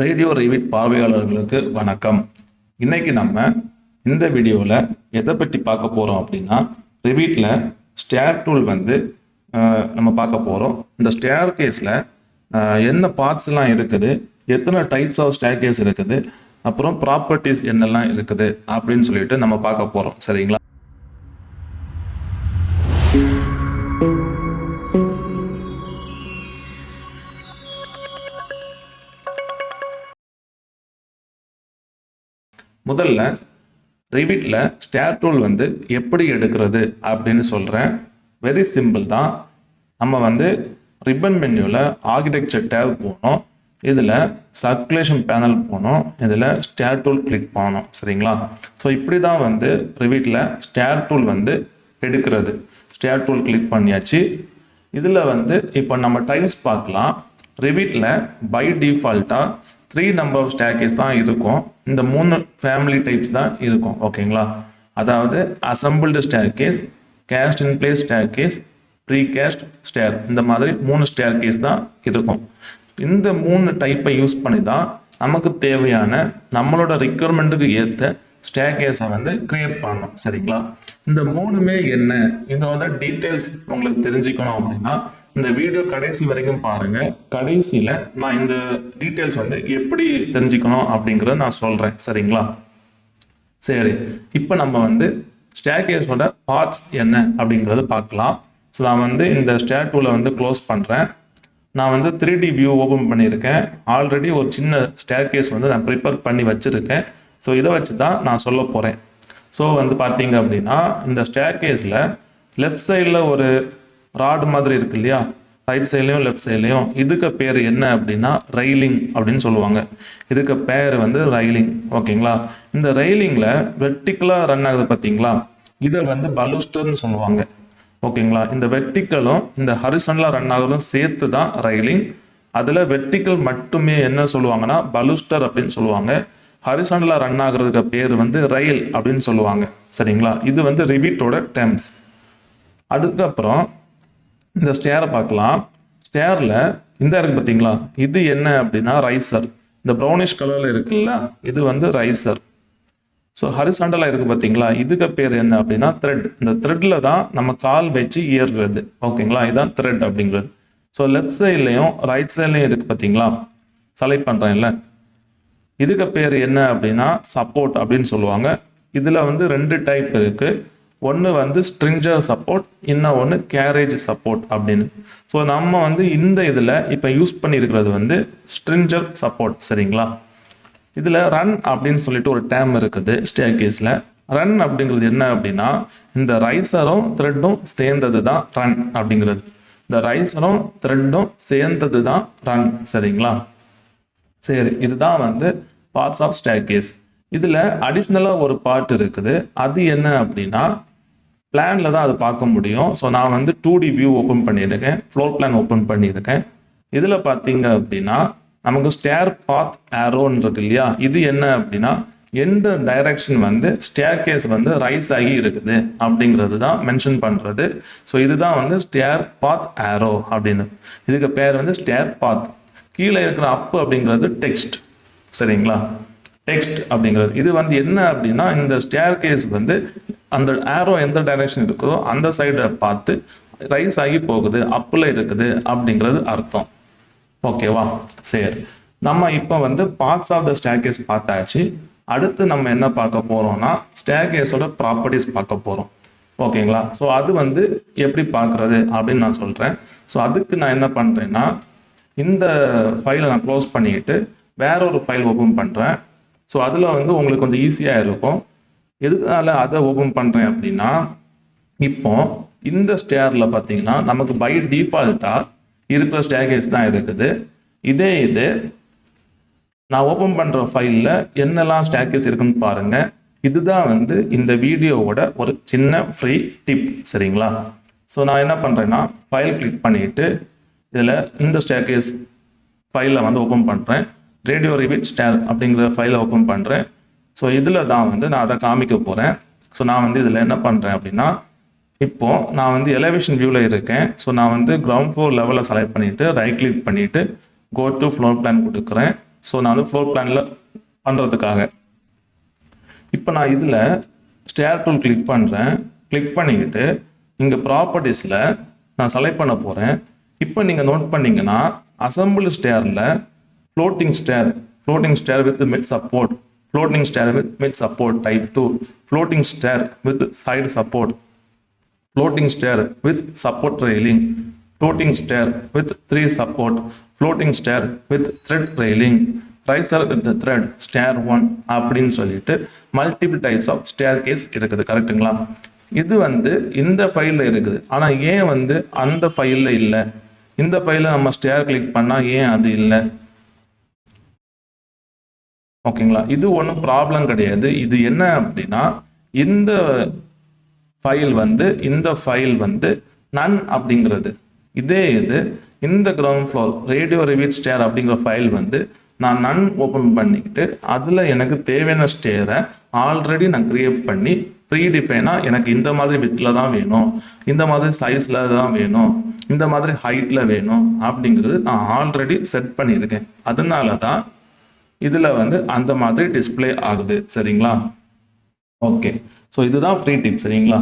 Radio Revit பார்வையாளர்களுக்கு வணக்கம். இன்னைக்கு நம்ம இந்த வீடியோவில் எதை பற்றி பார்க்க போகிறோம் அப்படின்னா ரிவிட்டில் ஸ்டேர் டூல் வந்து நம்ம பார்க்க போகிறோம் இந்த ஸ்டேர் கேஸில் என்ன பார்ட்ஸ்லாம் இருக்குது எத்தனை டைப்ஸ் ஆஃப் ஸ்டேர் கேஸ் இருக்குது அப்புறம் ப்ராப்பர்ட்டிஸ் என்னெல்லாம் இருக்குது அப்படின்னு சொல்லிட்டு நம்ம பார்க்க போகிறோம் சரிங்களா? முதல்ல ரிவிட்டில் ஸ்டேர் டூல் வந்து எப்படி எடுக்கிறது அப்படின்னு சொல்கிறேன் வெரி சிம்பிள் தான். நம்ம வந்து ரிப்பன் மென்யூவில் ஆர்கிடெக்சர் டேப் போனோம். இதில் சர்க்குலேஷன் பேனல் போனோம். இதில் ஸ்டேர் டூல் கிளிக் பண்ணோம். சரிங்களா? ஸோ இப்படி தான் வந்து ரிவிட்டில் ஸ்டேர் டூல் வந்து எடுக்கிறது. ஸ்டேர் டூல் கிளிக் பண்ணியாச்சு. இதில் வந்து இப்போ நம்ம டைம்ஸ் பார்க்கலாம். ரிவிட்டில் பை டிஃபால்ட்டாக த்ரீ நம்பர் ஆஃப் ஸ்டாக்கேஸ் தான் இருக்கும். இந்த மூணு ஃபேமிலி டைப்ஸ் தான் இருக்கும். ஓகேங்களா அதாவது assembled staircase cast in place staircase precast stair இந்த மாதிரி மூணு ஸ்டேர்கேஸ் தான் இருக்கும். இந்த மூணு டைப்பை யூஸ் பண்ணி தான் நமக்கு தேவையான நம்மளோட ரிக்குவயர்மெண்ட்டுக்கு ஏற்ற ஸ்டேர்கேஸை வந்து கிரியேட் பண்ணணும். சரிங்களா? இந்த மூணுமே என்ன? இதோட டீட்டெயில்ஸ் உங்களுக்கு தெரிஞ்சுக்கணும் அப்படின்னா இந்த வீடியோ கடைசி வரைக்கும் பாருங்கள் கடைசியில் நான் இந்த டீட்டெயில்ஸ் வந்து எப்படி தெரிஞ்சுக்கணும் அப்படிங்கிறத நான் சொல்கிறேன் சரிங்களா? சரி. இப்போ நம்ம வந்து ஸ்டேர்கேஸோட பார்ட்ஸ் என்ன அப்படிங்கிறத பார்க்கலாம். ஸோ நான் வந்து இந்த ஸ்டேட்டூவில் வந்து க்ளோஸ் பண்ணுறேன் நான் வந்து த்ரீ டி வியூ ஓப்பன் பண்ணியிருக்கேன். ஆல்ரெடி ஒரு சின்ன ஸ்டேர்கேஸ் வந்து நான் ப்ரிப்பேர் பண்ணி வச்சுருக்கேன். ஸோ இதை வச்சு தான் நான் சொல்ல போகிறேன் ஸோ வந்து பார்த்தீங்க அப்படின்னா இந்த ஸ்டேர்கேஸில் லெஃப்ட் சைடில் ஒரு ராடு மாதிரி இருக்கு இல்லையா? ரைட் சைட்லேயும் லெஃப்ட் சைட்லேயும் இதுக்கு பேர் என்ன அப்படின்னா ரயிலிங் அப்படின்னு சொல்லுவாங்க. இதுக்கு பேர் வந்து ரயிலிங் ஓகேங்களா? இந்த ரயிலிங்கில் வெர்டிக்கலாக ரன் ஆகுது பார்த்தீங்களா? இதை வந்து பலுஸ்டர்னு சொல்லுவாங்க. ஓகேங்களா? இந்த வெர்டிக்கலும் இந்த ஹரிசனில் ரன் ஆகுறதும் சேர்த்து தான் ரயிலிங் அதில் வெர்டிக்கல் மட்டுமே என்ன சொல்லுவாங்கன்னா பலுஸ்டர் அப்படின்னு சொல்லுவாங்க. ஹரிசனில் ரன் ஆகுறதுக்கு பேர் வந்து ரயில் அப்படின்னு சொல்லுவாங்க. சரிங்களா? இது வந்து ரிவிட்டோட டெம்ஸ் அதுக்கப்புறம் இந்த ஸ்டேரை பார்க்கலாம். ஸ்டேரில் இந்த இருக்கு பார்த்தீங்களா? இது என்ன அப்படின்னா ரைசர் இந்த ப்ரௌனிஷ் கலரில் இருக்குல்ல இது வந்து ரைசர் ஸோ ஹரிசாண்டலாக இருக்குது பார்த்தீங்களா? இதுக்கு பேர் என்ன அப்படின்னா த்ரெட் இந்த த்ரெட்டில் தான் நம்ம கால் வச்சு ஏறுறது ஓகேங்களா? இதுதான் த்ரெட் அப்படிங்கிறது. ஸோ லெஃப்ட் சைட்லேயும் ரைட் சைட்லேயும் இருக்குது பார்த்தீங்களா? செலக்ட் பண்ணுறேன்ல இதுக்கு பேர் என்ன அப்படின்னா சப்போர்ட் அப்படின்னு சொல்லுவாங்க. இதில் வந்து ரெண்டு டைப் இருக்குது ஒன்று வந்து ஸ்ட்ரிஞ்சர் சப்போர்ட் இன்னும் ஒன்று கேரேஜ் சப்போர்ட் அப்படின்னு. ஸோ நம்ம வந்து இந்த இதில் இப்போ யூஸ் பண்ணியிருக்கிறது வந்து ஸ்ட்ரிஞ்சர் சப்போர்ட் சரிங்களா? இதில் ரன் அப்படின்னு சொல்லிட்டு ஒரு டேம் இருக்குது ஸ்டேர்கேஸில் ரன் அப்படிங்கிறது என்ன அப்படின்னா இந்த ரைசரும் த்ரெட்டும் சேர்ந்தது தான் ரன் அப்படிங்கிறது. இந்த ரைசரும் த்ரெட்டும் சேர்ந்தது தான் ரன் சரிங்களா? சரி இதுதான் வந்து பார்ட்ஸ் ஆஃப் ஸ்டேர்கேஸ் இதில் அடிஷ்னலாக ஒரு பார்ட் இருக்குது. அது என்ன அப்படின்னா பிளானில் தான் அது பார்க்க முடியும். ஸோ நான் வந்து டூ டி வியூ ஓப்பன் பண்ணியிருக்கேன். ஃப்ளோர் பிளான் ஓப்பன் பண்ணியிருக்கேன். இதில் பார்த்தீங்க அப்படின்னா நமக்கு ஸ்டேர் பாத் ஆரோன்றது இல்லையா? இது என்ன அப்படின்னா எந்த டைரக்ஷன் வந்து ஸ்டேர் கேஸ் வந்து ரைஸ் ஆகி இருக்குது அப்படிங்கிறது தான் மென்ஷன் பண்ணுறது ஸோ இதுதான் வந்து ஸ்டேர் பாத் ஆரோ அப்படின்னு. இதுக்கு பேர் வந்து ஸ்டேர் பாத் கீழே இருக்கிற அப்பு அப்படிங்கிறது டெக்ஸ்ட் சரிங்களா? டெக்ஸ்ட் அப்படிங்கிறது. இது வந்து என்ன அப்படின்னா இந்த ஸ்டேர் கேஸ் வந்து அந்த ஆரோ எந்த டைரக்ஷன் இருக்குதோ அந்த சைடை பார்த்து ரைஸ் ஆகி போகுது அப்பில் இருக்குது அப்படிங்கிறது அர்த்தம். ஓகேவா சரி. நம்ம இப்போ வந்து பார்ட்ஸ் ஆஃப் த ஸ்டேர்கேஸ் பார்த்தாச்சு. அடுத்து நம்ம என்ன பார்க்க போகிறோம்னா ஸ்டேர்கேஸோட ப்ராப்பர்ட்டிஸ் பார்க்க போகிறோம் ஓகேங்களா ஸோ அது வந்து எப்படி பார்க்குறது அப்படின்னு நான் சொல்கிறேன் ஸோ அதுக்கு நான் என்ன பண்ணுறேன்னா இந்த ஃபைலை நான் க்ளோஸ் பண்ணிக்கிட்டு வேற ஒரு ஃபைல் ஓப்பன் பண்ணுறேன் ஸோ அதில் வந்து உங்களுக்கு கொஞ்சம் ஈஸியாக இருக்கும். எதுனால அதை ஓப்பன் பண்ணுறேன் அப்படின்னா இப்போ இந்த ஸ்டேரில் பார்த்தீங்கன்னா நமக்கு பை டிஃபால்ட்டாக இருக்கிற ஸ்டேகேஜ் தான் இருக்குது. இதே இது நான் ஓப்பன் பண்ணுற ஃபைலில் என்னெல்லாம் ஸ்டேக்கேஸ் இருக்குன்னு பாருங்கள் இதுதான் வந்து இந்த வீடியோவோட ஒரு சின்ன ஃப்ரீ டிப் சரிங்களா? ஸோ நான் என்ன பண்ணுறேன்னா ஃபைல் கிளிக் பண்ணிவிட்டு இதில் இந்த ஸ்டேக்கேஸ் ஃபைலை வந்து ஓப்பன் பண்ணுறேன் ரேடியோ ரிவிட் ஸ்டேர் அப்படிங்கிற ஃபைலை ஓப்பன் பண்ணுறேன் ஸோ இதில் தான் வந்து நான் அதை காமிக்க போகிறேன் ஸோ நான் வந்து இதில் என்ன பண்ணுறேன் அப்படின்னா இப்போது நான் வந்து எலவேஷன் வியூவில் இருக்கேன். ஸோ நான் வந்து கிரவுண்ட் ஃப்ளோர் லெவலில் செலக்ட் பண்ணிவிட்டு ரைட் கிளிக் பண்ணிவிட்டு கோ டு ஃப்ளோர் பிளான் கொடுக்குறேன். ஸோ நான் வந்து ஃப்ளோர் பிளானில் பண்ணுறதுக்காக இப்போ நான் இதில் ஸ்டேர் டூல் கிளிக் பண்ணுறேன் கிளிக் பண்ணிக்கிட்டு இங்கே ப்ராப்பர்ட்டிஸில் நான் செலக்ட் பண்ண போகிறேன் இப்போ நீங்கள் நோட் பண்ணிங்கன்னா அசம்பிள் ஸ்டேரில் floating stair floating stair with mid support floating stair with mid support type two floating stair with side support floating stair with support railing, floating stair with three support, floating stair with thread railing, riser with the thread, stair one அப்படின்னு சொல்லிட்டு multiple types of stair case இருக்குது கரெக்ட்டுங்களா இது வந்து இந்த ஃபைலில் இருக்குது. ஆனால் ஏன் வந்து அந்த ஃபைலில் இல்லை? இந்த ஃபைலில் நம்ம ஸ்டேர் கிளிக் பண்ணால் ஏன் அது இல்லை? ஓகேங்களா? இது ஒன்றும் ப்ராப்ளம் கிடையாது. இது என்ன அப்படின்னா இந்த ஃபைல் வந்து இந்த ஃபைல் வந்து நன் அப்படிங்கிறது. இதே இது இந்த ground floor radio Revit stair அப்படிங்கிற ஃபைல் வந்து நான் நன் ஓப்பன் பண்ணிக்கிட்டு அதில் எனக்கு தேவையான ஸ்டேரை ஆல்ரெடி நான் கிரியேட் பண்ணி ப்ரீடிஃபைனாக எனக்கு இந்த மாதிரி வித்தில் தான் வேணும். இந்த மாதிரி சைஸில் தான் வேணும். இந்த மாதிரி ஹைட்டில் வேணும். அப்படிங்கிறது நான் ஆல்ரெடி செட் பண்ணியிருக்கேன். அதனால தான் இதில் வந்து அந்த மாதிரி டிஸ்ப்ளே ஆகுது. சரிங்களா? ஓகே ஸோ இதுதான் ஃப்ரீ டிப் சரிங்களா?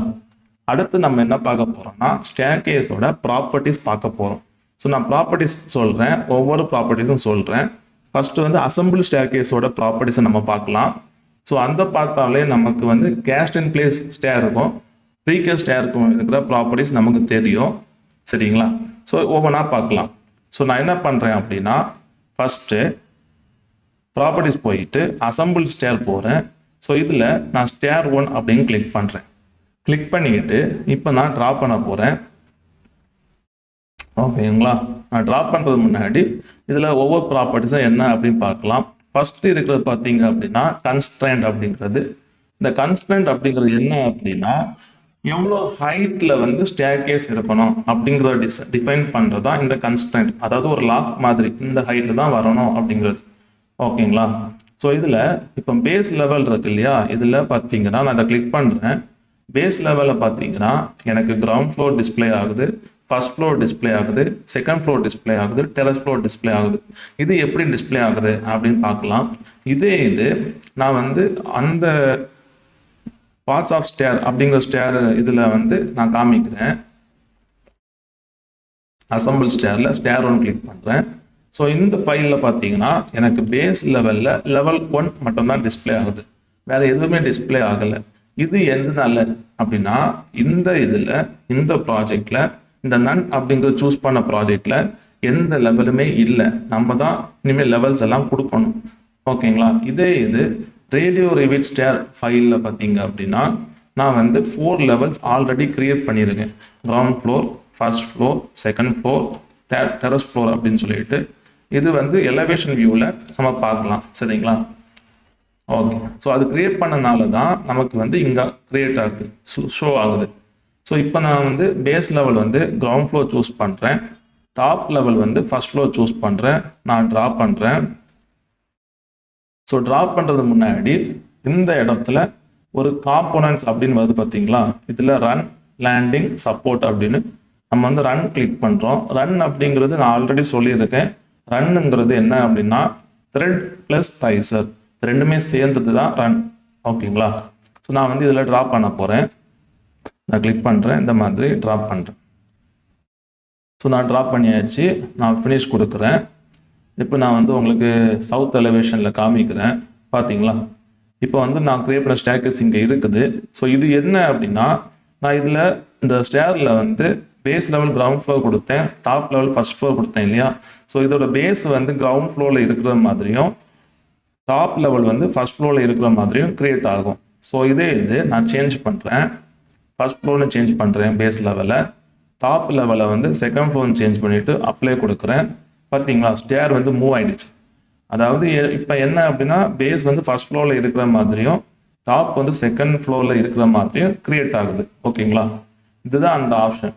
அடுத்து நம்ம என்ன பார்க்க போகிறோம்னா ஸ்டேர்கேஸோட ப்ராப்பர்ட்டிஸ் பார்க்க போகிறோம் ஸோ நான் ப்ராப்பர்ட்டிஸ் சொல்கிறேன் ஒவ்வொரு ப்ராப்பர்ட்டிஸும் சொல்கிறேன் ஃபஸ்ட்டு வந்து அசம்பிள் ஸ்டேர்கேஸோட ப்ராப்பர்ட்டிஸை நம்ம பார்க்கலாம். ஸோ அந்த பார்த்தாலே நமக்கு வந்து கேஸ்ட் அண்ட் பிளேஸ் ஸ்டே இருக்கும். ப்ரீகேஸ் ஸ்டேருக்கும் இருக்கிற ப்ராப்பர்ட்டிஸ் நமக்கு தெரியும். சரிங்களா? ஸோ ஒவ்வொன்றா பார்க்கலாம். ஸோ நான் என்ன பண்ணுறேன் அப்படின்னா ஃபஸ்ட்டு ப்ராப்பர்ட்டிஸ் போயிட்டு அசம்பிள் ஸ்டேர் போகிறேன் ஸோ இதில் நான் ஸ்டேர் ஒன் அப்படின்னு கிளிக் பண்ணுறேன் கிளிக் பண்ணிக்கிட்டு இப்போ நான் ட்ரா பண்ண போகிறேன் ஓகேங்களா நான் ட்ரா பண்ணுறது முன்னாடி இதில் ஒவ்வொரு ப்ராப்பர்ட்டிஸும் என்ன அப்படின்னு பார்க்கலாம். ஃபஸ்ட்டு இருக்கிறது பார்த்தீங்க அப்படின்னா கன்ஸ்ட்ரெண்ட் அப்படிங்கிறது. இந்த கன்ஸ்ட்ரெண்ட் அப்படிங்கிறது என்ன அப்படின்னா எவ்வளோ ஹைட்டில் வந்து ஸ்டேர்கேஸ் இருக்கணும் அப்படிங்கிறத டிஸ் டிஃபைன் பண்ணுறது தான் இந்த கன்ஸ்டன்ட் அதாவது ஒரு லாக் மாதிரி இந்த ஹைட்டில் தான் வரணும் அப்படிங்கிறது. ஓகேங்களா? ஸோ இதில் இப்போ பேஸ் லெவல் இருக்கு இல்லையா? இதில் பார்த்தீங்கன்னா நான் அதை கிளிக் பண்ணுறேன் பேஸ் லெவலில் பார்த்தீங்கன்னா எனக்கு கிரவுண்ட் ஃப்ளோர் டிஸ்ப்ளே ஆகுது ஃபர்ஸ்ட் ஃப்ளோர் டிஸ்ப்ளே ஆகுது செகண்ட் ஃப்ளோர் டிஸ்ப்ளே ஆகுது டெரஸ் ஃப்ளோர் டிஸ்ப்ளே ஆகுது. இது எப்படி டிஸ்ப்ளே ஆகுது அப்படின்னு பார்க்கலாம். இதே இது நான் வந்து அந்த பார்ட்ஸ் ஆஃப் ஸ்டேர் அப்படிங்கிற ஸ்டேர் இதில் வந்து நான் காமிக்கிறேன். அசம்பிள் ஸ்டேரில் ஸ்டேர் ஒன் கிளிக் பண்ணுறேன் ஸோ இந்த ஃபைலில் பார்த்தீங்கன்னா எனக்கு பேஸ் லெவலில் லெவல் ஒன் மட்டும்தான் டிஸ்ப்ளே ஆகுது. வேறு எதுவுமே டிஸ்பிளே ஆகலை. இது எதுனால அப்படின்னா இந்த இதில் இந்த ப்ராஜெக்டில் இந்த நன் அப்படிங்கிற சூஸ் பண்ண ப்ராஜெக்டில் எந்த லெவலுமே இல்லை. நம்ம தான் இனிமேல் லெவல்ஸ் எல்லாம் கொடுக்கணும். ஓகேங்களா இதே இது ரேடியோ ரிவிட் ஸ்டேர் ஃபைலில் பார்த்தீங்க அப்படின்னா நான் வந்து ஃபோர் லெவல்ஸ் ஆல்ரெடி க்ரியேட் பண்ணியிருக்கேன். Ground floor first floor second floor terrace floor அப்படின்னு சொல்லிட்டு இது வந்து எலவேஷன் வியூவில் நம்ம பார்க்கலாம். சரிங்களா? ஓகே ஸோ அது கிரியேட் பண்ணனால தான் நமக்கு வந்து இங்கே கிரியேட் ஆகுது. ஷோ ஆகுது. ஸோ இப்போ நான் வந்து பேஸ் லெவல் வந்து கிரவுண்ட் ஃப்ளோர் சூஸ் பண்ணுறேன் டாப் லெவல் வந்து ஃபர்ஸ்ட் ஃப்ளோர் சூஸ் பண்ணுறேன் நான் ட்ரா பண்ணுறேன் ஸோ ட்ரா பண்ணுறது முன்னாடி இந்த இடத்துல ஒரு காம்போனன்ஸ் அப்படின்னு வருது பார்த்தீங்களா இதில் ரன் லேண்டிங் சப்போர்ட் அப்படின்னு நம்ம வந்து ரன் கிளிக் பண்ணுறோம் ரன் அப்படிங்கிறது நான் ஆல்ரெடி சொல்லியிருக்கேன். ரன்னுங்கிறது என்ன அப்படின்னா த்ரெட் ப்ளஸ் டைசர் ரெண்டுமே சேர்ந்தது தான் ரன் ஓகேங்களா? ஸோ நான் வந்து இதில் ட்ரா பண்ண போகிறேன் நான் கிளிக் பண்ணுறேன் இந்த மாதிரி ட்ரா பண்ணுறேன் ஸோ நான் ட்ரா பண்ணியாச்சு. நான் ஃபினிஷ் கொடுக்குறேன். இப்போ நான் வந்து உங்களுக்கு சவுத் எலிவேஷனில் காமிக்கிறேன். பார்த்தீங்களா இப்போ வந்து நான் கிரியேட் பண்ண ஸ்டேக்கஸ் இங்கே இருக்குது. ஸோ இது என்ன அப்படின்னா நான் இதில் இந்த ஸ்டேரில் வந்து பேஸ் லெவல் கிரவுண்ட் ஃப்ளோர் கொடுத்தேன். டாப் லெவல் ஃபஸ்ட் ஃப்ளோர் கொடுத்தேன் இல்லையா? ஸோ இதோட பேஸ் வந்து கிரவுண்ட் ஃப்ளோரில் இருக்கிற மாதிரியும் டாப் லெவல் வந்து ஃபர்ஸ்ட் ஃப்ளோரில் இருக்கிற மாதிரியும் க்ரியேட் ஆகும். ஸோ இதே இது நான் சேஞ்ச் பண்ணுறேன் ஃபர்ஸ்ட் ஃப்ளோர்னு சேஞ்ச் பண்ணுறேன் பேஸ் லெவலை டாப் லெவலை வந்து செகண்ட் ஃப்ளோர்னு சேஞ்ச் பண்ணிவிட்டு அப்ளை கொடுக்குறேன். பார்த்தீங்களா ஸ்டேர் வந்து மூவ் ஆகிடுச்சு அதாவது இப்போ என்ன அப்படின்னா பேஸ் வந்து ஃபர்ஸ்ட் ஃப்ளோரில் இருக்கிற மாதிரியும் டாப் வந்து செகண்ட் ஃப்ளோரில் இருக்கிற மாதிரியும் க்ரியேட் ஆகுது. ஓகேங்களா இதுதான் அந்த ஆப்ஷன்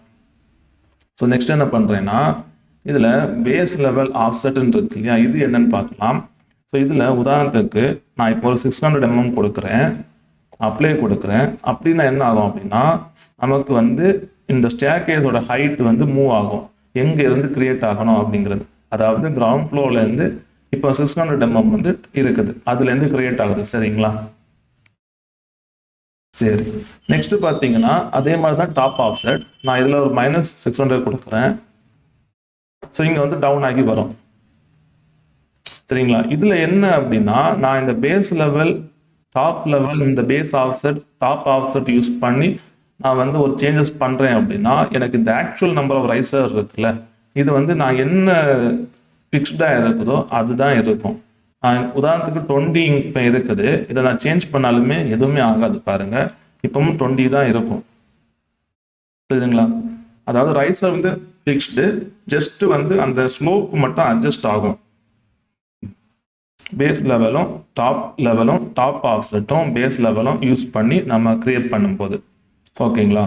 ஸோ நெக்ஸ்ட் என்ன பண்ணுறேன்னா இதில் பேஸ் லெவல் ஆஃப்செட்னு இருக்கு இல்லையா? இது என்னன்னு பார்க்கலாம். ஸோ இதில் உதாரணத்துக்கு நான் இப்போ ஒரு சிக்ஸ் ஹண்ட்ரட் எம்எம் கொடுக்குறேன். அப்ளை கொடுக்குறேன். அப்படின்னா என்ன ஆகும் அப்படின்னா நமக்கு வந்து இந்த ஸ்டேக்கேஸோட ஹைட் வந்து மூவ் ஆகும். எங்கே இருந்து கிரியேட் ஆகணும் அப்படிங்கிறது. அதாவது கிரவுண்ட் ஃப்ளோர்லேருந்து இப்போ சிக்ஸ் ஹண்ட்ரட் எம்எம் வந்து இருக்குது. அதுலேருந்து கிரியேட் ஆகுது. சரிங்களா? சரி. நெக்ஸ்ட் பார்த்தீங்கன்னா அதே மாதிரி தான் டாப் ஆஃப்செட் நான் இதில் ஒரு மைனஸ் சிக்ஸ் ஹண்ட்ரட் கொடுக்குறேன். ஸோ இங்கே வந்து டவுன் ஆகி வரும். சரிங்களா? இதில் என்ன அப்படின்னா நான் இந்த பேஸ் லெவல் டாப் லெவல் இந்த base offset top offset use பண்ணி நான் வந்து ஒரு சேஞ்சஸ் பண்ணுறேன் அப்படின்னா எனக்கு இந்த ஆக்சுவல் நம்பர் ஆஃப் ரைசர் இருக்குல்ல இது வந்து நான் என்ன ஃபிக்ஸ்டாக இருக்குதோ அதுதான் இருக்கும். உதாரணத்துக்கு டுவெண்ட்டி இப்போ இருக்குது. இதை நான் சேஞ்ச் பண்ணாலுமே எதுவுமே ஆகாது பாருங்க. இப்பவும் டுவெண்ட்டி தான் இருக்கும். புரியுதுங்களா? அதாவது ரைஸை வந்து ஃபிக்ஸ்டு ஜஸ்ட் வந்து அந்த ஸ்லோப் மட்டும் அட்ஜஸ்ட் ஆகும். பேஸ் லெவலும் டாப் லெவலும் டாப் ஆஃப்செட்டும் பேஸ் லெவலும் யூஸ் பண்ணி நம்ம கிரியேட் பண்ணும்போது. ஓகேங்களா?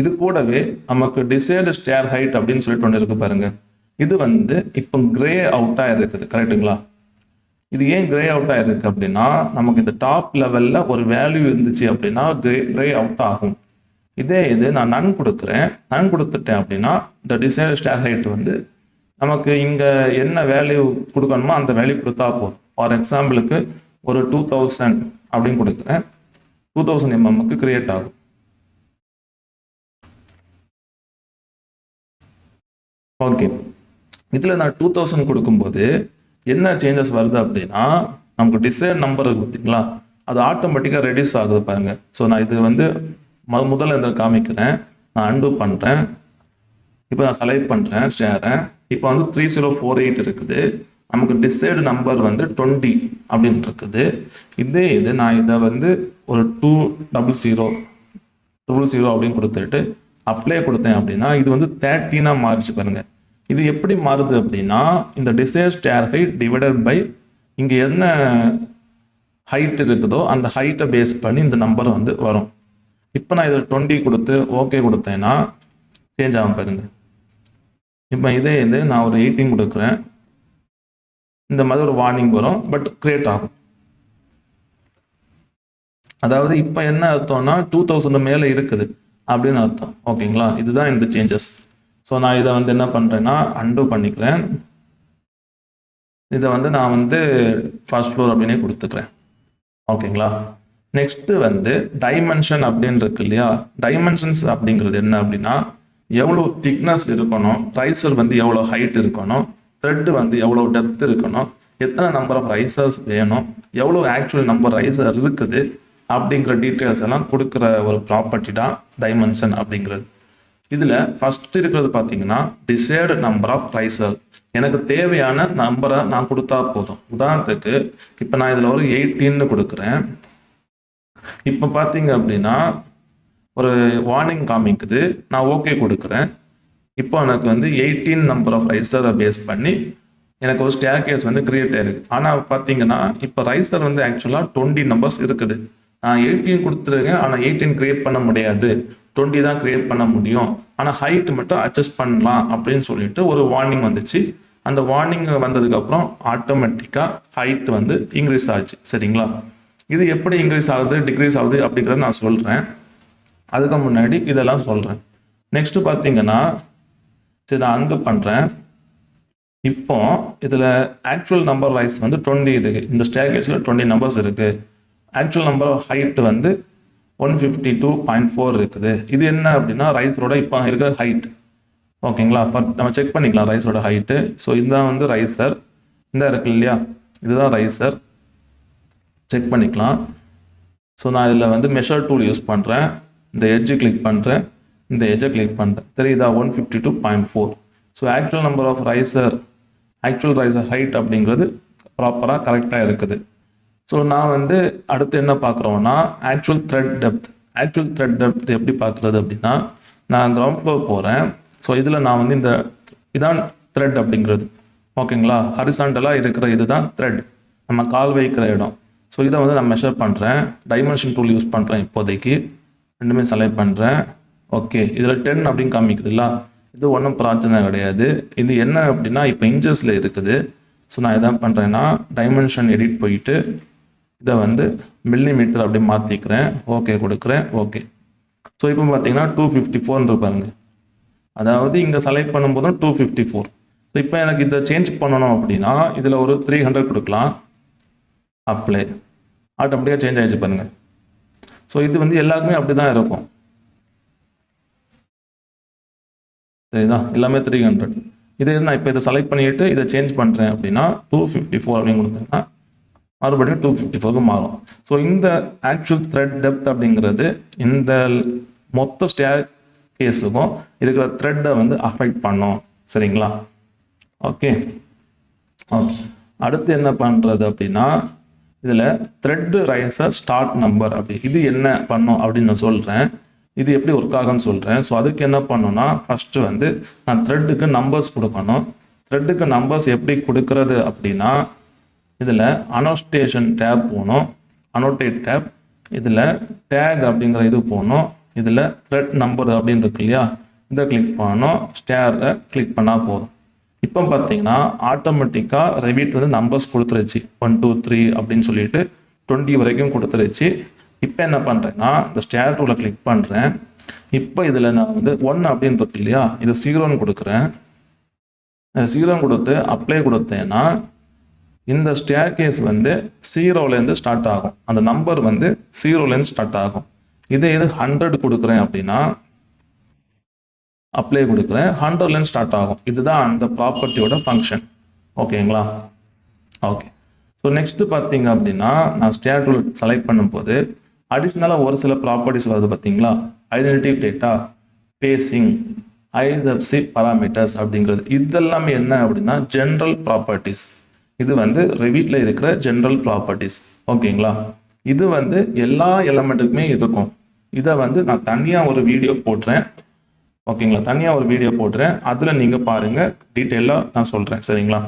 இது கூடவே நமக்கு டிசைடு ஸ்டேர் ஹைட் அப்படின்னு சொல்லிட்டு ஒன்று இருக்கு பாருங்க. இது வந்து இப்போ கிரே அவுட்டாக இருக்குது. கரெக்டுங்களா இது ஏன் கிரே அவுட் ஆயிருக்கு அப்படின்னா நமக்கு இந்த டாப் லெவல்ல ஒரு வேல்யூ இருந்துச்சு அப்படின்னா கிரே கிரே அவுட் ஆகும். இதே இது நான் நன் கொடுக்குறேன். நன் கொடுத்துட்டேன் அப்படின்னா இந்த டிசைன் ஸ்டாக் ஹைட் வந்து நமக்கு இங்கே என்ன வேல்யூ கொடுக்கணுமோ அந்த வேல்யூ கொடுத்தா போதும். ஃபார் எக்ஸாம்பிளுக்கு ஒரு டூ தௌசண்ட் அப்படின்னு கொடுக்குறேன். டூ தௌசண்ட் எம்எம்க்கு கிரியேட் ஆகும். ஓகே இதில் நான் டூ தௌசண்ட் கொடுக்கும்போது என்ன சேஞ்சஸ் வருது அப்படின்னா நமக்கு டிசைர் நம்பர் இருக்கு பார்த்தீங்களா? அது ஆட்டோமேட்டிக்காக ரெடியூஸ் ஆகுது பாருங்கள் ஸோ நான் இது வந்து மு முதல்ல இதில் காமிக்கிறேன். நான் அன்டூ பண்ணுறேன் இப்போ நான் செலக்ட் பண்ணுறேன் ஷேரை இப்போ வந்து த்ரீ ஜீரோ ஃபோர் எயிட் இருக்குது. நமக்கு டிசைடு நம்பர் வந்து டுவெண்ட்டி அப்படின்னு இருக்குது இதே இது நான் இதை வந்து ஒரு two double zero double zero அப்படின்னு கொடுத்துட்டு அப்ளை கொடுத்தேன் அப்படின்னா இது வந்து தேர்ட்டினாக மாறிச்சு பாருங்கள் இது எப்படி மாறுது அப்படின்னா இந்த desired stair height divided by இங்கே என்ன ஹைட் இருக்குதோ அந்த ஹைட்டை பேஸ் பண்ணி இந்த நம்பர் வந்து வரும். இப்போ நான் இதில் டுவெண்ட்டி கொடுத்து ஓகே கொடுத்தேன்னா சேஞ்ச் ஆகும் பாருங்க. இப்போ இதே இது நான் ஒரு எயிட்டின் கொடுக்குறேன். இந்த மாதிரி ஒரு வார்னிங் வரும் பட் கிரியேட் ஆகும். அதாவது இப்போ என்ன அர்த்தம்னா டூ தௌசண்ட் மேலே இருக்குது அப்படின்னு அர்த்தம். ஓகேங்களா இதுதான் இந்த சேஞ்சஸ் ஸோ நான் இதை வந்து என்ன பண்ணுறேன்னா அண்டு பண்ணிக்கிறேன். இதை வந்து நான் வந்து ஃபர்ஸ்ட் ஃப்ளோர் அப்படின்னே கொடுத்துக்கிறேன். ஓகேங்களா நெக்ஸ்ட்டு வந்து டைமென்ஷன் அப்படின்னு இருக்கு இல்லையா? டைமென்ஷன்ஸ் அப்படிங்கிறது என்ன அப்படின்னா எவ்வளோ திக்னஸ் இருக்கணும் ரைசர் வந்து எவ்வளோ ஹைட் இருக்கணும் த்ரெட்டு வந்து எவ்வளோ டெப்த் இருக்கணும் எத்தனை நம்பர் ஆஃப் ரைசர்ஸ் வேணும் எவ்வளோ ஆக்சுவல் நம்பர் ரைசர் இருக்குது அப்படிங்கிற டீட்டெயில்ஸ் எல்லாம் கொடுக்குற ஒரு ப்ராப்பர்ட்டி தான் டைமென்ஷன் அப்படிங்கிறது. இதில் ஃபஸ்ட் இருக்கிறது பார்த்தீங்கன்னா டிசைர்டு நம்பர் ஆஃப் ரைசர் எனக்கு தேவையான நம்பரை நான் கொடுத்தா போதும். உதாரணத்துக்கு இப்போ நான் இதில் ஒரு எயிட்டீன்னு கொடுக்குறேன். இப்போ பார்த்தீங்க அப்படின்னா ஒரு வார்னிங் காமிக்குது. நான் ஓகே கொடுக்குறேன். இப்போ எனக்கு வந்து எயிட்டீன் நம்பர் ஆஃப் ரைசரை பேஸ் பண்ணி எனக்கு ஒரு ஸ்டேர் கேஸ் வந்து கிரியேட் ஆயிருக்கு. ஆனால் பார்த்தீங்கன்னா இப்போ ரைசர் வந்து ஆக்சுவலாக டுவெண்ட்டி நம்பர்ஸ் இருக்குது. நான் எயிட்டீன் கொடுத்துருக்கேன். ஆனால் எயிட்டீன் கிரியேட் பண்ண முடியாது. டுவெண்ட்டி தான் கிரியேட் பண்ண முடியும். ஆனால் ஹைட் மட்டும் அட்ஜஸ்ட் பண்ணலாம் அப்படின்னு சொல்லிட்டு ஒரு வார்னிங் வந்துச்சு. அந்த வார்னிங் வந்ததுக்கப்புறம் ஆட்டோமேட்டிக்காக ஹைட் வந்து இன்க்ரீஸ் ஆச்சு. சரிங்களா? இது எப்படி இன்க்ரீஸ் ஆகுது டிக்ரீஸ் ஆகுது அப்படிங்கிறத நான் சொல்கிறேன் அதுக்கு முன்னாடி இதெல்லாம் சொல்கிறேன் நெக்ஸ்ட்டு பார்த்தீங்கன்னா சரி நான் அந்து பண்ணுறேன் இப்போ இதில் ஆக்சுவல் நம்பர் வைஸ் வந்து டுவெண்ட்டி இருக்குது இந்த ஸ்டேகேஜில் டுவெண்ட்டி நம்பர்ஸ் இருக்குது ஆக்சுவல் நம்பர் ஆஃப் ஹைட் வந்து one fifty two point four இருக்குது. இது என்ன அப்படின்னா ரைஸரோட இப்போ இருக்கிற ஹைட் ஓகேங்களா? ஃபர் நம்ம செக் பண்ணிக்கலாம் ரைஸோட ஹைட்டு ஸோ இதுதான் வந்து ரைசர் இந்த இருக்கு இல்லையா? இதுதான் ரைசர் செக் பண்ணிக்கலாம். ஸோ நான் இதில் வந்து மெஷர் டூல் யூஸ் பண்ணுறேன் இந்த எட்ஜு கிளிக் பண்ணுறேன் இந்த எட்ஜை கிளிக் பண்ணுறேன் தெரியுதா? One fifty two point four so actual number of riser actual riser height அப்படிங்கிறது ப்ராப்பராக கரெக்டாக இருக்குது. ஸோ நான் வந்து அடுத்து என்ன பார்க்குறோன்னா actual thread depth actual thread depth எப்படி பார்க்குறது அப்படின்னா நான் கிரவுண்ட் ஃப்ளோர் போகிறேன் ஸோ இதில் நான் வந்து இந்த இதான் த்ரெட் அப்படிங்கிறது. ஓகேங்களா? ஹரிசாண்டலாக இருக்கிற இதுதான் த்ரெட் நம்ம கால் வைக்கிற இடம். ஸோ இதை வந்து நான் மெஷர் பண்ணுறேன் டைமென்ஷன் டூல் யூஸ் பண்ணுறேன் இப்போதைக்கு. ரெண்டுமே செலக்ட் பண்ணுறேன் ஓகே இதில் டென் அப்படின்னு காமிக்குதுல்ல இது ஒன்றும் பிரச்சனை கிடையாது. இது என்ன அப்படின்னா இப்போ இன்ச்சஸில் இருக்குது. ஸோ நான் எதாவது பண்ணுறேன்னா டைமென்ஷன் எடிட் போயிட்டு இதை வந்து மில்லி மீட்டர் அப்படி மாற்றிக்கிறேன் ஓகே கொடுக்குறேன். ஓகே ஸோ இப்போ பார்த்தீங்கன்னா டூ ஃபிஃப்டி ஃபோர்னு பாருங்க. அதாவது இங்கே செலக்ட் பண்ணும்போதும் டூ ஃபிஃப்டி ஃபோர் ஸோ இப்போ எனக்கு இதை சேஞ்ச் பண்ணணும் அப்படின்னா இதில் ஒரு த்ரீ ஹண்ட்ரட் கொடுக்கலாம். அப்ளை ஆட்டோமேட்டிக்காக சேஞ்ச் ஆகிடுச்சு பாருங்க. ஸோ இது வந்து எல்லாருக்குமே அப்படி தான் இருக்கும். சரிதா? எல்லாமே த்ரீ ஹண்ட்ரட் இதே நான் இப்போ இதை செலக்ட் பண்ணிட்டு இதை சேஞ்ச் பண்ணுறேன் அப்படின்னா டூ ஃபிஃப்டி ஃபோர் அப்படின்னு கொடுத்தேன்னா மறுபடியும் டூ ஃபிஃப்டி ஃபோருக்கு மாறும். ஸோ இந்த ஆக்சுவல் த்ரெட் டெப்த் அப்படிங்கிறது இந்த மொத்த ஸ்டே கேஸுக்கும் இருக்கிற த்ரெட்டை வந்து அஃபெக்ட் பண்ணும். சரிங்களா? ஓகே ஓகே அடுத்து என்ன பண்ணுறது அப்படின்னா இதில் த்ரெட்டு ரைஸை ஸ்டார்ட் நம்பர் அப்படி. இது என்ன பண்ணும் அப்படின்னு நான் சொல்கிறேன் இது எப்படி ஒர்க் ஆகும்னு சொல்கிறேன் ஸோ அதுக்கு என்ன பண்ணணும்னா ஃபஸ்ட்டு வந்து நான் த்ரெட்டுக்கு நம்பர்ஸ் கொடுக்கணும். த்ரெட்டுக்கு நம்பர்ஸ் எப்படி கொடுக்கறது அப்படின்னா இதில் அனோஸ்டேஷன் டேப் போகணும். அனோட்டேட் டேப் இதில் டேக் அப்படிங்கிற இது போகணும். இதில் த்ரெட் நம்பர் அப்படின்னு இருக்கு இல்லையா? இதை கிளிக் பண்ணணும். ஸ்டேரை கிளிக் பண்ணால் போதும். இப்போ பார்த்தீங்கன்னா ஆட்டோமேட்டிக்காக ரெவிட் வந்து நம்பர்ஸ் கொடுத்துருச்சு. ஒன் டூ த்ரீ அப்படின்னு சொல்லிட்டு டுவெண்ட்டி வரைக்கும் கொடுத்துருச்சு. இப்போ என்ன பண்ணுறேன்னா இந்த ஸ்டேர் டூவில் கிளிக் பண்ணுறேன் இப்போ இதில் நான் வந்து ஒன் அப்படின்னு இருக்கு இல்லையா? இதை சீரோன்னு கொடுக்குறேன். சீரோன்னு கொடுத்து அப்ளை கொடுத்தேன்னா இந்த ஸ்டேர் கேஸ் வந்து ஜீரோலேருந்து ஸ்டார்ட் ஆகும். அந்த நம்பர் வந்து ஜீரோலேருந்து ஸ்டார்ட் ஆகும். இதே இது ஹண்ட்ரட் கொடுக்குறேன் அப்படின்னா அப்ளை கொடுக்குறேன். ஹண்ட்ரட்லேருந்து ஸ்டார்ட் ஆகும். இதுதான் அந்த ப்ராப்பர்ட்டியோட ஃபங்க்ஷன் ஓகேங்களா ஓகே ஸோ நெக்ஸ்ட்டு பார்த்தீங்க அப்படின்னா நான் ஸ்டேட் டூல் செலக்ட் பண்ணும்போது அடிஷ்னலாக ஒரு சில ப்ராப்பர்ட்டிஸ் வருது பார்த்தீங்களா? Identity data basing ISFC parameters அப்படிங்கிறது. இதெல்லாமே என்ன அப்படின்னா ஜென்ரல் ப்ராப்பர்ட்டிஸ் இது வந்து ரெவிட்டில் இருக்கிற ஜென்ரல் ப்ராப்பர்ட்டிஸ் ஓகேங்களா? இது வந்து எல்லா எலமெண்ட்டுக்குமே இருக்கும். இதை வந்து நான் தனியாக ஒரு வீடியோ போட்டுறேன் ஓகேங்களா? தனியாக ஒரு வீடியோ போட்டுறேன் அதில் நீங்கள் பாருங்கள் டீட்டெயிலாக நான் சொல்கிறேன் சரிங்களா?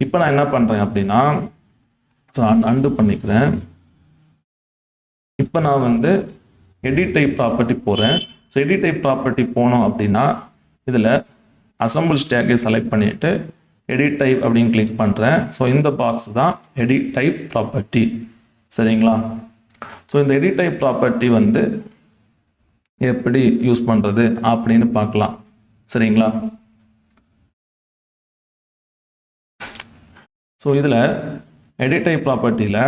இப்போ நான் என்ன பண்ணுறேன் அப்படின்னா ஸோ அண்டு பண்ணிக்கிறேன். இப்போ நான் வந்து எடிட் டைப் ப்ராப்பர்ட்டி போகிறேன் ஸோ எடிட் டைப் ப்ராப்பர்ட்டி போனோம் அப்படின்னா இதில் அசம்பிள் ஸ்டேக்கை செலக்ட் பண்ணிவிட்டு எடிட் டைப் அப்படின்னு கிளிக் பண்ணுறேன் ஸோ இந்த பாக்ஸ் தான் எடிட் டைப் ப்ராப்பர்ட்டி சரிங்களா? ஸோ இந்த எடிட் டைப் ப்ராப்பர்ட்டி வந்து எப்படி யூஸ் பண்ணுறது அப்படின்னு பார்க்கலாம். சரிங்களா? ஸோ இதில் எடிட் டைப் ப்ராப்பர்ட்டியில்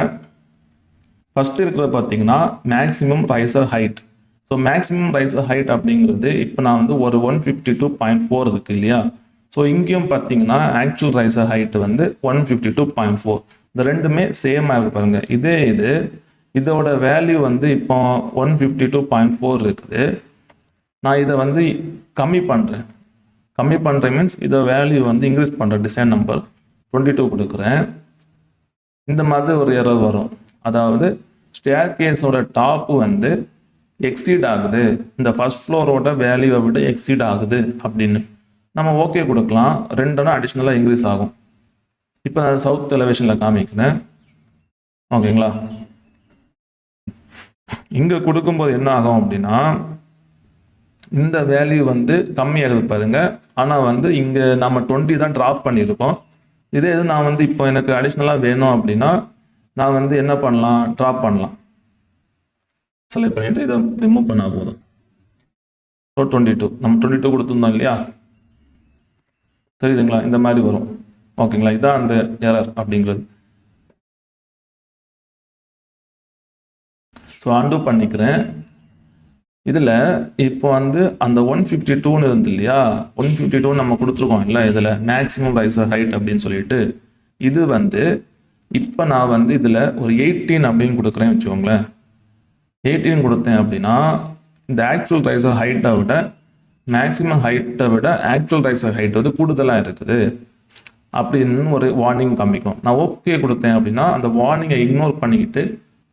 ஃபஸ்ட்டு இருக்கிறது பார்த்தீங்கன்னா maximum riser height so maximum riser height அப்படிங்கிறது இப்போ நான் வந்து ஒரு one fifty two point four இருக்கு இல்லையா? ஸோ இங்கேயும் பார்த்தீங்கன்னா ஆக்சுவல் ரைஸர் ஹைட் வந்து one fifty two point four இந்த ரெண்டுமே சேமாக இருக்கு பாருங்கள் இதே இது இதோட வேல்யூ வந்து இப்போ one fifty two point four இருக்குது. நான் இதை வந்து கம்மி பண்ணுறேன் கம்மி பண்ணுறேன் மீன்ஸ் இதை வேல்யூ வந்து இன்க்ரீஸ் பண்ணுறேன் டிசைன் நம்பர் டுவெண்ட்டி டூ கொடுக்குறேன். இந்த மாதிரி ஒரு எரர் வரும். அதாவது ஸ்டேர் கேஸோட டாப்பு வந்து எக்ஸீட் ஆகுது. இந்த ஃபஸ்ட் ஃப்ளோரோட வேல்யூவை விட எக்ஸீட் ஆகுது அப்படின்னு. நம்ம ஓகே கொடுக்கலாம். ரெண்டுனா அடிஷ்னலாக இன்க்ரீஸ் ஆகும். இப்போ நான் சவுத் எலவேஷனில் காமிக்கிறேன். ஓகேங்களா? இங்கே கொடுக்கும்போது என்ன ஆகும் அப்படின்னா இந்த வேல்யூ வந்து கம்மியாகுது பாருங்க. ஆனால் வந்து இங்கே நம்ம டுவெண்ட்டி தான் ட்ராப் பண்ணியிருக்கோம். இதே இது நான் வந்து இப்போ எனக்கு அடிஷ்னலாக வேணும் அப்படின்னா நான் வந்து என்ன பண்ணலாம்? ட்ராப் பண்ணலாம். செலக்ட் பண்ணிட்டு இதை ரிமூவ் பண்ணால் போதும். ஸோ டுவெண்ட்டி டூ நம்ம டுவெண்ட்டி டூ கொடுத்துருந்தோம் இல்லையா? தெரியுதுங்களா? இந்த மாதிரி வரும். ஓகேங்களா? இதான் அந்த எரர் அப்படிங்கிறது. ஸோ அண்டு பண்ணிக்கிறேன். இதில் இப்போ வந்து அந்த ஒன் ஃபிஃப்டி டூன்னு இருந்து இல்லையா? ஒன் ஃபிஃப்டி டூ நம்ம கொடுத்துருக்கோம் இல்லை இதில் மேக்ஸிமம் ரைஸ் ஹைட் அப்படின்னு சொல்லிட்டு. இது வந்து இப்போ நான் வந்து இதில் ஒரு எயிட்டீன் அப்படின்னு கொடுக்குறேன்னு வச்சுக்கோங்களேன். எயிட்டீன் கொடுத்தேன் அப்படின்னா இந்த ஆக்சுவல் ரைஸர் ஹைட்டை விட மேக்ஸிமம் ஹைட்டை விட ஆக்சுவல் ரைசர் ஹைட் வந்து கூடுதலாக இருக்குது. அப்படின்னு ஒரு வார்னிங் காமிக்கும். நான் ஓகே கொடுத்தேன் அப்படின்னா அந்த வார்னிங்கை இக்னோர் பண்ணிக்கிட்டு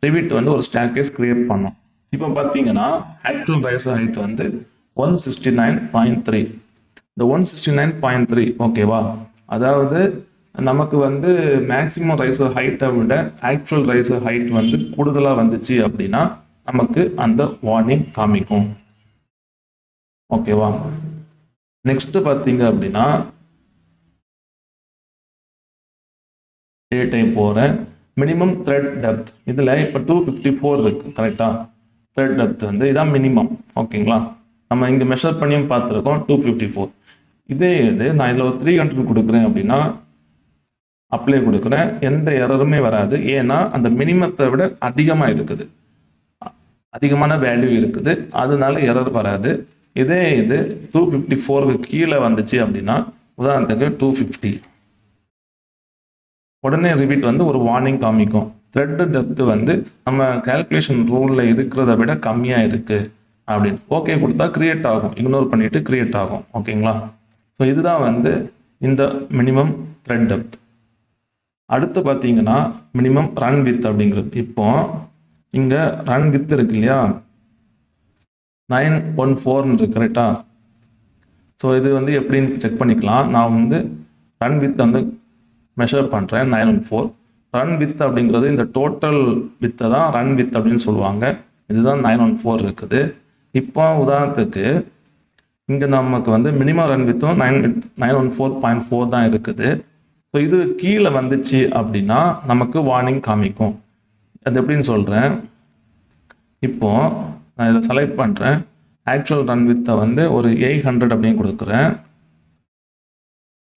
ரிவிட் வந்து ஒரு ஸ்டாக்கேஸ் கிரியேட் பண்ணும் இப்போ பார்த்தீங்கன்னா ஆக்சுவல் ரைசர் ஹைட் வந்து one sixty nine point three இந்த one sixty nine point three ஓகேவா அதாவது நமக்கு வந்து மேக்ஸிமம் ரைசர் ஹைட்டை விட ஆக்சுவல் ரைசர் ஹைட் வந்து கூடுதலாக வந்துச்சு அப்படின்னா நமக்கு அந்த வார்னிங் காமிக்கும். ஓகேவா நெக்ஸ்ட் பார்த்தீங்க அப்படின்னா டே டைம் போகிறேன் மினிமம் த்ரெட் டெப்த் இதில் இப்போ டூ ஃபிஃப்டி ஃபோர் இருக்குது கரெக்டாக த்ரெட் டெப்த் வந்து இதான் மினிமம் ஓகேங்களா நம்ம இங்கே மெஷர் பண்ணியும் பார்த்துருக்கோம் டூ ஃபிஃப்டி ஃபோர் இதே இது நான் இதில் ஒரு த்ரீ ஹண்ட்ரட் கொடுக்குறேன் அப்படின்னா அப்ளை கொடுக்குறேன். எந்த எரருமே வராது. ஏன்னா அந்த மினிமத்தை விட அதிகமாக இருக்குது. அதிகமான வேல்யூ இருக்குது. அதனால எரர் வராது. இதே இது டூ ஃபிஃப்டி ஃபோருக்கு கீழே வந்துச்சு அப்படின்னா உதாரணத்துக்கு டூ ஃபிஃப்டி உடனே ரிபீட் வந்து ஒரு வார்னிங் காமிக்கும். த்ரெட்டு டெப்த் வந்து நம்ம கால்குலேஷன் ரூலில் இருக்கிறத விட கம்மியாக இருக்குது அப்படின்னு. ஓகே கொடுத்தா க்ரியேட் ஆகும். இக்னோர் பண்ணிவிட்டு க்ரியேட் ஆகும். ஓகேங்களா ஸோ இதுதான் வந்து இந்த மினிமம் த்ரெட் டெப்த் அடுத்து பார்த்தீங்கன்னா மினிமம் ரன் வித் அப்படிங்கிறது. இப்போ இங்கே ரன் வித் இருக்கு இல்லையா? நைன் ஒன் ஃபோர்னு இருக்கு ஸோ இது வந்து எப்படின்னு செக் பண்ணிக்கலாம். நான் வந்து ரன் வித் வந்து மெஷர் பண்ணுறேன் nine one four. Run width அப்படிங்கிறது இந்த டோட்டல் வித்தை தான் ரன் வித் அப்படின்னு சொல்லுவாங்க. இதுதான் நைன் ஒன் ஃபோர் இருக்குது. இப்போ உதாரணத்துக்கு இங்கே நமக்கு வந்து minimum run வித்தும் nine nine one four point four தான் இருக்குது. ஸோ இது கீழே வந்துச்சு அப்படின்னா நமக்கு வார்னிங் காமிக்கும். அது எப்படின்னு சொல்கிறேன் இப்போது நான் இதை செலக்ட் பண்ணுறேன் ஆக்சுவல் ரன் வித்தை வந்து ஒரு எயிட் ஹண்ட்ரட் அப்படின்னு கொடுக்குறேன்.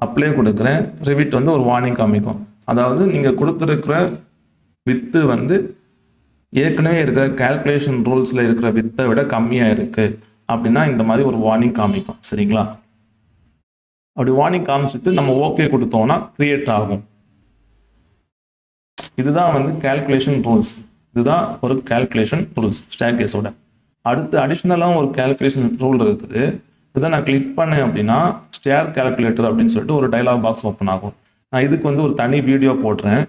அப்ளை கொடுக்குறேன். ரிவிட் வந்து ஒரு வார்னிங் காமிக்கும். அதாவது நீங்கள் கொடுத்துருக்கிற வித்து வந்து ஏற்கனவே இருக்கிற கால்குலேஷன் ரூல்ஸில் இருக்கிற வித்தை விட கம்மியாக இருக்குது அப்படின்னா இந்த மாதிரி ஒரு வார்னிங் காமிக்கும். சரிங்களா? அப்படி வார்னிங் காமிச்சிட்டு நம்ம ஓகே கொடுத்தோம்னா க்ரியேட் ஆகும். இதுதான் வந்து கால்குலேஷன் ரூல்ஸ் இதுதான் ஒரு கால்குலேஷன் ரூல்ஸ் ஸ்டாக்கேஸோட அடுத்து அடிஷ்னலாக ஒரு கால்குலேஷன் ரூல் இருக்குது. இதை நான் கிளிக் பண்ணேன் அப்படின்னா ஸ்டேர் கால்குலேட்டர் அப்படின்னு சொல்லிட்டு ஒரு டைலாக் பாக்ஸ் ஓப்பன் ஆகும். நான் இதுக்கு வந்து ஒரு தனி வீடியோ போடுறேன்.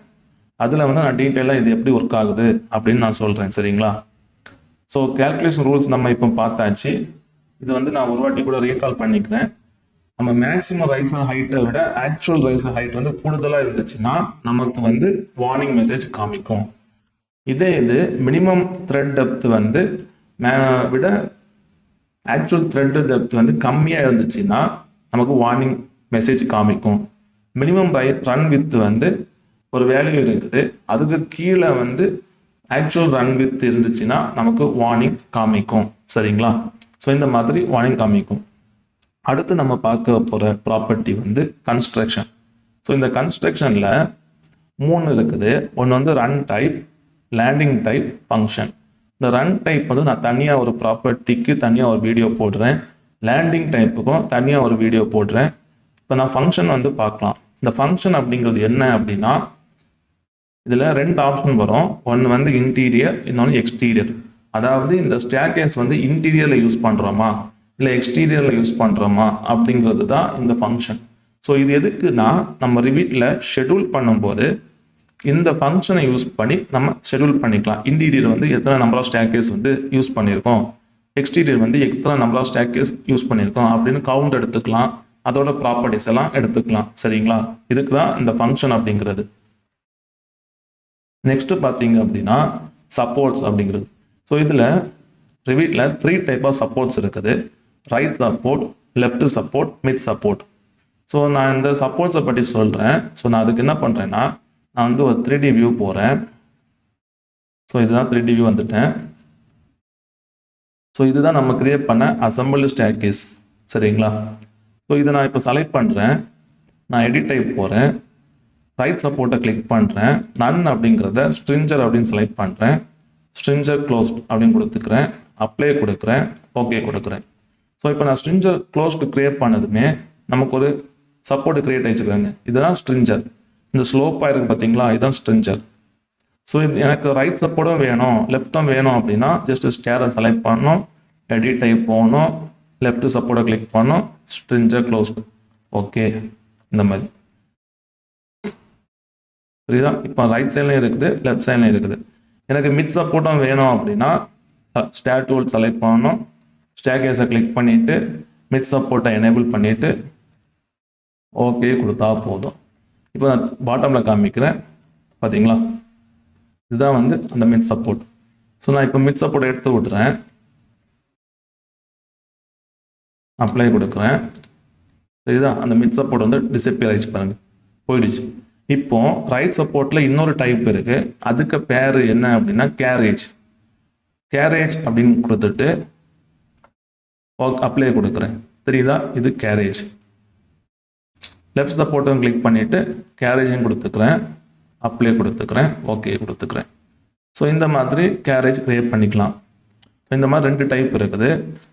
அதில் வந்து நான் டீட்டெயிலாக இது எப்படி ஒர்க் ஆகுது அப்படின்னு நான் சொல்கிறேன் சரிங்களா? ஸோ கால்குலேஷன் ரூல்ஸ் நம்ம இப்போ பார்த்தாச்சு. இது வந்து நான் ஒரு வாட்டி கூட ரீகால் பண்ணிக்கிறேன். நம்ம மேக்ஸிமம் ரைஸர் ஹைட்டை விட ஆக்சுவல் ரைஸர் ஹைட் வந்து கூடுதலாக இருந்துச்சுன்னா நமக்கு வந்து வார்னிங் மெசேஜ் காமிக்கும். இதே இது மினிமம் த்ரெட் டெப்த் வந்து நான் விட ஆக்சுவல் த்ரெட்டு டெப்த் வந்து கம்மியாக இருந்துச்சுன்னா நமக்கு வார்னிங் மெசேஜ் காமிக்கும். மினிமம் பை ரன் வித் வந்து ஒரு வேல்யூ இருக்குது. அதுக்கு கீழே வந்து ஆக்சுவல் ரன் வித் இருந்துச்சுன்னா நமக்கு வார்னிங் காமிக்கும். சரிங்களா? ஸோ இந்த மாதிரி வார்னிங் காமிக்கும். அடுத்து நம்ம பார்க்க போகிற ப்ராப்பர்ட்டி வந்து கன்ஸ்ட்ரக்ஷன் ஸோ இந்த கன்ஸ்ட்ரக்ஷனில் மூணு இருக்குது. ஒன்று வந்து run type landing type function இந்த ரன் டைப் வந்து நான் தனியாக ஒரு ப்ராப்பர்ட்டிக்கு தனியாக ஒரு வீடியோ போடுறேன். லேண்டிங் டைப்புக்கும் தனியாக ஒரு வீடியோ போடுறேன். இப்போ நான் ஃபங்க்ஷன் வந்து பார்க்கலாம். இந்த ஃபங்க்ஷன் அப்படிங்கிறது என்ன அப்படின்னா இதில் ரெண்டு ஆப்ஷன் வரும். ஒன்று வந்து இன்டீரியர் இன்னொன்று எக்ஸ்டீரியர் அதாவது இந்த ஸ்டேர்கேஸ் வந்து இன்டீரியரில் யூஸ் பண்ணுறோமா இல்லை எக்ஸ்டீரியரில் யூஸ் பண்ணுறோமா அப்படிங்கிறது தான் இந்த ஃபங்க்ஷன் ஸோ இது எதுக்குன்னா நம்ம ரிவீட்டில் ஷெட்யூல் பண்ணும்போது இந்த ஃபங்க்ஷனை யூஸ் பண்ணி நம்ம ஷெட்யூல் பண்ணிக்கலாம். இன்டீரியர் வந்து எத்தனை நம்பர் ஆஃப் ஸ்டேர்கேஸ் வந்து யூஸ் பண்ணியிருக்கோம்? எக்ஸ்டீரியர் வந்து எத்தனை நம்பர் ஆஃப் ஸ்டேர்கேஸ் யூஸ் பண்ணியிருக்கோம்? அப்படின்னு கவுண்ட் எடுத்துக்கலாம். அதோட ப்ராப்பர்ட்டிஸ் எல்லாம் எடுத்துக்கலாம். சரிங்களா? இதுக்கு தான் இந்த ஃபங்க்ஷன் அப்படிங்கிறது. நெக்ஸ்ட் பார்த்தீங்க அப்படின்னா சப்போர்ட்ஸ் அப்படிங்கிறது. ஸோ இதில் ரிவீட்டில் த்ரீ டைப் ஆஃப் சப்போர்ட்ஸ் இருக்குது. Right support left support mid support so நான் இந்த சப்போர்ட்ஸை பற்றி சொல்கிறேன் ஸோ நான் அதுக்கு என்ன பண்ணுறேன்னா நான் வந்து ஒரு த்ரீ டி வியூ போகிறேன் ஸோ இதுதான் த்ரீ டி வியூ வந்துட்டேன். ஸோ இதுதான் நம்ம க்ரியேட் பண்ண அசம்பிள் ஸ்டேக்கேஸ் சரிங்களா? ஸோ இதை நான் இப்போ செலக்ட் பண்ணுறேன் நான் எடிட் டைப் போகிறேன் ரைட் சப்போர்ட்டை கிளிக் பண்ணுறேன் நன் அப்படிங்கிறத ஸ்ட்ரிஞ்சர் அப்படின்னு செலக்ட் பண்ணுறேன் ஸ்ட்ரிஞ்சர் க்ளோஸ்ட் அப்படின்னு கொடுத்துக்கிறேன். அப்ளை கொடுக்குறேன். ஓகே கொடுக்குறேன். ஸோ இப்போ நான் ஸ்ட்ரிஞ்சர் க்ளோஸ்டு க்ரியேட் பண்ணதுமே நமக்கு ஒரு சப்போர்ட் கிரியேட் ஆகிச்சுக்கிறாங்க இதுதான் ஸ்ட்ரிஞ்சர் இந்த ஸ்லோப்பாக இருக்குது பார்த்தீங்களா இதுதான் ஸ்ட்ரிஞ்சர் ஸோ இது எனக்கு ரைட் சப்போர்ட்டும் வேணும் லெஃப்ட்டும் வேணும் அப்படின்னா ஜஸ்ட் ஸ்டேரை செலக்ட் பண்ணணும் எடிட் டைப் போகணும் லெஃப்ட் சப்போர்ட்டை கிளிக் பண்ணணும் ஸ்ட்ரிஞ்சர் க்ளோஸ் ஓகே இந்த மாதிரி. புரியுதா? இப்போ ரைட் சைட்லையும் இருக்குது லெஃப்ட் சைட்லையும் இருக்குது. எனக்கு மிட் சப்போர்ட்டும் வேணும் அப்படின்னா ஸ்டேர் டூல் செலக்ட் பண்ணணும் ஸ்டேகேஸை கிளிக் பண்ணிவிட்டு மிட் சப்போர்ட்டை எனேபிள் பண்ணிவிட்டு ஓகே கொடுத்தா போதும். இப்போ நான் பாட்டமில் காமிக்கிறேன். பார்த்தீங்களா இதுதான் வந்து அந்த மிட் சப்போர்ட் ஸோ நான் இப்போ மிட் சப்போர்ட் எடுத்து விட்றேன் அப்ளை கொடுக்குறேன். சரிதா? அந்த மிட் சப்போர்ட் வந்து டிசப்பியர் ஆயிடுச்சு பாருங்கள் போயிடுச்சு. இப்போ ரைட் சப்போர்ட்டில் இன்னொரு டைப் இருக்குது அதுக்கு பேர் என்ன அப்படின்னா கேரேஜ் கேரேஜ் அப்படின்னு கொடுத்துட்டு அப்ளை கொடுக்குறேன். தெரியுதா? இது கேரேஜ் லெஃப்ட் சப்போர்ட்டும் கிளிக் பண்ணிவிட்டு கேரேஜையும் கொடுத்துக்கிறேன். அப்ளை கொடுத்துக்கிறேன். ஓகே கொடுத்துக்கிறேன். ஸோ இந்த மாதிரி கேரேஜ் க்ரியேட் பண்ணிக்கலாம். ஸோ இந்த மாதிரி ரெண்டு டைப் இருக்குது.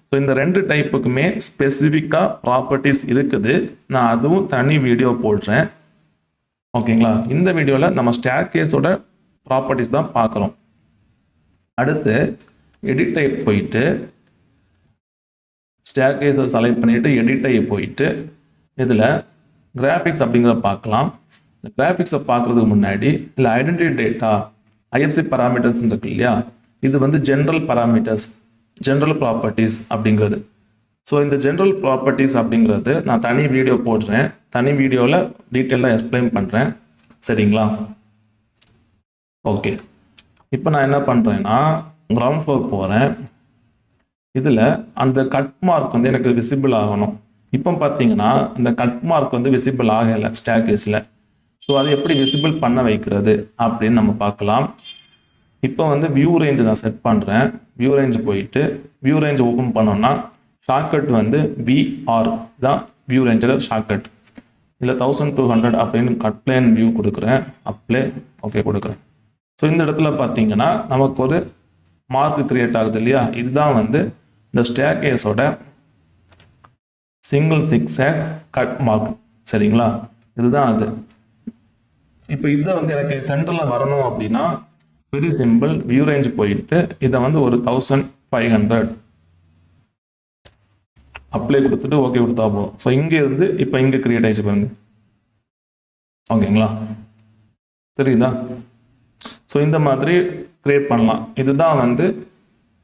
ஸோ இந்த ரெண்டு டைப்புக்குமே ஸ்பெசிஃபிக்காக ப்ராப்பர்ட்டிஸ் இருக்குது. நான் அதுவும் தனி வீடியோ போடுறேன். ஓகேங்களா இந்த வீடியோவில் நம்ம ஸ்டேர் கேஸோட ப்ராப்பர்ட்டிஸ் தான் பார்க்குறோம். அடுத்து எடிட் டைப் போயிட்டு ஸ்டேர் கேஸை செலக்ட் பண்ணிவிட்டு எடிட் டைப் போயிட்டு இதில் கிராஃபிக்ஸ் அப்படிங்கிறத பார்க்கலாம். இந்த கிராஃபிக்ஸை பார்க்குறதுக்கு முன்னாடி இல்லை ஐடென்டிட்டி டேட்டா ஐஎஃப்சி பராமீட்டர்ஸ் இருக்கு இல்லையா? இது வந்து ஜென்ரல் பராமீட்டர்ஸ் ஜென்ரல் ப்ராப்பர்ட்டிஸ் அப்படிங்கிறது. ஸோ இந்த ஜென்ரல் ப்ராப்பர்ட்டிஸ் அப்படிங்கிறது நான் தனி வீடியோ போடுறேன். தனி வீடியோவில் டீட்டெயிலாக எக்ஸ்பிளைன் பண்ணுறேன் சரிங்களா? ஓகே இப்போ நான் என்ன பண்ணுறேன்னா கிரவுண்ட் ஃப்ளோர் போகிறேன் இதில் அந்த கட் மார்க் வந்து எனக்கு விசிபிள் ஆகணும். இப்போ பார்த்தீங்கன்னா இந்த கட் மார்க் வந்து விசிபிள் ஆகலை ஸ்டேக்கேஸில் ஸோ அது எப்படி விசிபிள் பண்ண வைக்கிறது அப்படின்னு நம்ம பார்க்கலாம். இப்போ வந்து வியூ ரேஞ்சு நான் செட் பண்ணுறேன் வியூ ரேஞ்சு போயிட்டு வியூ ரேஞ்ச் ஓப்பன் பண்ணோம்னா ஷார்ட்கட் வந்து விஆர் தான் வியூ ரேஞ்சில் ஷார்ட்கட் இதில் தௌசண்ட் டூ ஹண்ட்ரட் அப்படின்னு கட் பிளேன் வியூ கொடுக்குறேன். அப்ளே ஓகே கொடுக்குறேன். ஸோ இந்த இடத்துல பார்த்தீங்கன்னா நமக்கு ஒரு மார்க் கிரியேட் ஆகுது இல்லையா? இதுதான் வந்து இந்த ஸ்டேக்கேஸோட சிங்கிள் சிக்ஸேக் கட் மார்க் சரிங்களா? இதுதான் அது. இப்போ இதை வந்து எனக்கு சென்டரில் வரணும் அப்படின்னா வெரி சிம்பிள் வியூ ரேஞ்ச் போயிட்டு இதை வந்து ஒரு தௌசண்ட் ஃபைவ் ஹண்ட்ரட் அப்ளை கொடுத்துட்டு ஓகே கொடுத்தா போதும் ஸோ இங்கே இருந்து இப்போ இங்கே கிரியேட் ஆயிடுச்சு பாருங்க. ஓகேங்களா தெரியுதா? ஸோ இந்த மாதிரி கிரியேட் பண்ணலாம். இதுதான் வந்து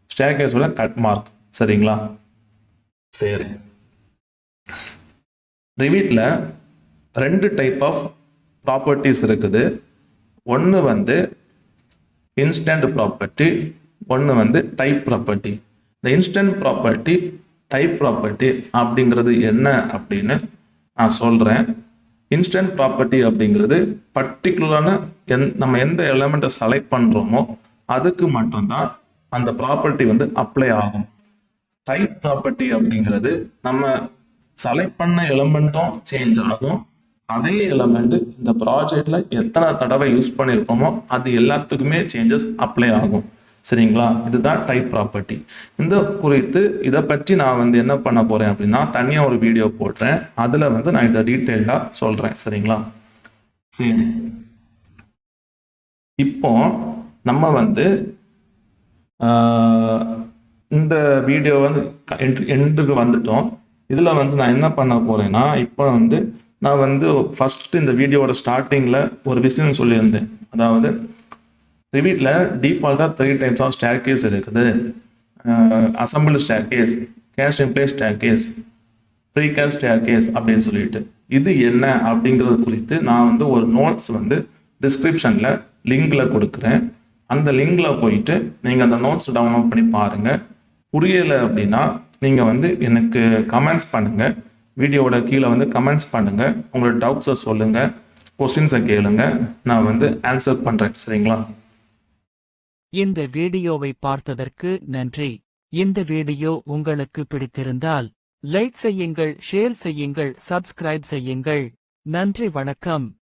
ஸ்டேக்கேஸோட கட் மார்க் சரிங்களா? சரி. ரிவீட்டில் ரெண்டு டைப் ஆஃப் ப்ராப்பர்ட்டிஸ் இருக்குது. ஒன்று வந்து இன்ஸ்டன்ட் ப்ராப்பர்ட்டி ஒன்று வந்து டைப் ப்ராப்பர்ட்டி இந்த இன்ஸ்டன்ட் ப்ராப்பர்ட்டி டைப் ப்ராப்பர்ட்டி அப்படிங்கிறது என்ன அப்படின்னு நான் சொல்கிறேன் இன்ஸ்டன்ட் ப்ராப்பர்ட்டி அப்படிங்கிறது பர்டிகுலரான எந் நம்ம எந்த எலமெண்ட்டை செலக்ட் பண்ணுறோமோ அதுக்கு மட்டும்தான் அந்த ப்ராப்பர்ட்டி வந்து அப்ளை ஆகும். டைப் ப்ராப்பர்ட்டி அப்படிங்கிறது நம்ம செலக்ட் பண்ண எலமெண்ட்டும் சேஞ்ச் ஆகும். அதே எலமெண்ட் இந்த ப்ராஜெக்டில் எத்தனை தடவை யூஸ் பண்ணியிருக்கோமோ அது எல்லாத்துக்குமே சேஞ்சஸ் அப்ளை ஆகும். சரிங்களா? இதுதான் டைப் ப்ராப்பர்ட்டி இந்த குறித்து இதை பற்றி நான் வந்து என்ன பண்ண போகிறேன் அப்படின்னா தனியாக ஒரு வீடியோ போடுறேன். அதில் வந்து நான் இதை டீட்டெயிலாக சொல்கிறேன் சரிங்களா? சரி. இப்போ நம்ம வந்து இந்த வீடியோ வந்து எண்டுக்கு வந்துட்டோம். இதில் வந்து நான் என்ன பண்ண போகிறேன்னா இப்போ வந்து நான் வந்து ஃபஸ்ட்டு இந்த வீடியோவோட ஸ்டார்டிங்கில் ஒரு விஷயம் சொல்லியிருந்தேன். அதாவது ரிவீட்டில் டிஃபால்ட்டாக three types of stair case இருக்குது. Assemble staircase cast in place staircase precast staircase அப்படின்னு சொல்லிட்டு. இது என்ன அப்படிங்கிறது குறித்து நான் வந்து ஒரு நோட்ஸ் வந்து டிஸ்கிரிப்ஷனில் லிங்கில் கொடுக்குறேன். அந்த லிங்கில் போயிட்டு நீங்கள் அந்த நோட்ஸ் டவுன்லோட் பண்ணி பாருங்கள் புரியலை அப்படின்னா நீங்கள் வந்து எனக்கு கமெண்ட்ஸ் பண்ணுங்கள் வீடியோவோட கீழே வந்து கமெண்ட்ஸ் பண்ணுங்கள் உங்களோட டவுட்ஸை சொல்லுங்கள் கொஸ்டின்ஸை கேளுங்க. நான் வந்து ஆன்சர் பண்ணுறேன் சரிங்களா? இந்த வீடியோவை பார்த்ததற்கு நன்றி. இந்த வீடியோ உங்களுக்கு பிடித்திருந்தால் லைக் செய்யுங்கள் ஷேர் செய்யுங்கள் சப்ஸ்கிரைப் செய்யுங்கள். நன்றி வணக்கம்.